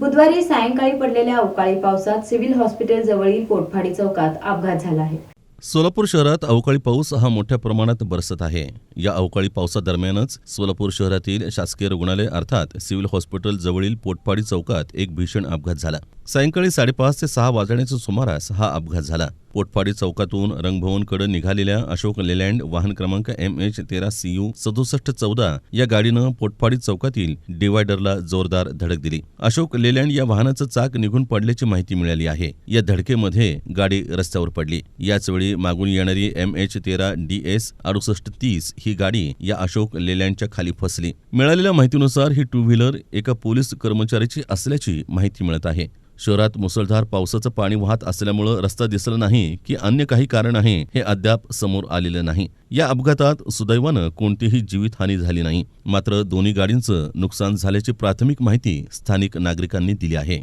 बुधवारी सायंकाळी पडलेल्या अवकाळी पावसात सिव्हिल हॉस्पिटल जवळील पोटफाडी चौकात अपघात झाला आहे. सोलापूर शहरात अवकाळी पाऊस हा मोठ्या प्रमाणात बरसत आहे. या अवकाळी पावसादरम्यानच सोलापूर शहरातील शासकीय रुग्णालय अर्थात सिव्हिल हॉस्पिटल जवळील पोटपाडी चौकात एक भीषण अपघात झाला. सायंकाळी साडेपाच ते सहा वाजण्याच्या सुमारास हा अपघात झाला. पोटपाडी चौकातून रंगभवनकडे निघालेल्या अशोक लेलँड वाहन क्रमांक एम एच तेरा सी यू सदुसष्ट चौदा या गाडीनं पोटपाडी चौकातील डिवायडरला जोरदार धडक दिली. अशोक लेलँड या वाहनाचं चाक निघून पडल्याची माहिती मिळाली आहे. या धडकेमध्ये गाडी रस्त्यावर पडली. याचवेळी मागून येणारी एम एच तेरा डी एस अडुसष्ट तीस ही गाडी या अशोक लेलँडच्या खाली फसली. मिळालेल्या माहितीनुसार ही टू व्हीलर एका पोलीस कर्मचाऱ्याची असल्याची माहिती मिळत आहे. शहरात मुसळधार पावसाचं पाणी वाहत असल्यामुळं रस्ता दिसला नाही की अन्य काही कारण आहे हे अद्याप समोर आलेलं नाही. या अपघातात सुदैवानं कोणतीही जीवितहानी झाली नाही. मात्र दोन्ही गाडींचं नुकसान झाल्याची प्राथमिक माहिती स्थानिक नागरिकांनी दिली आहे.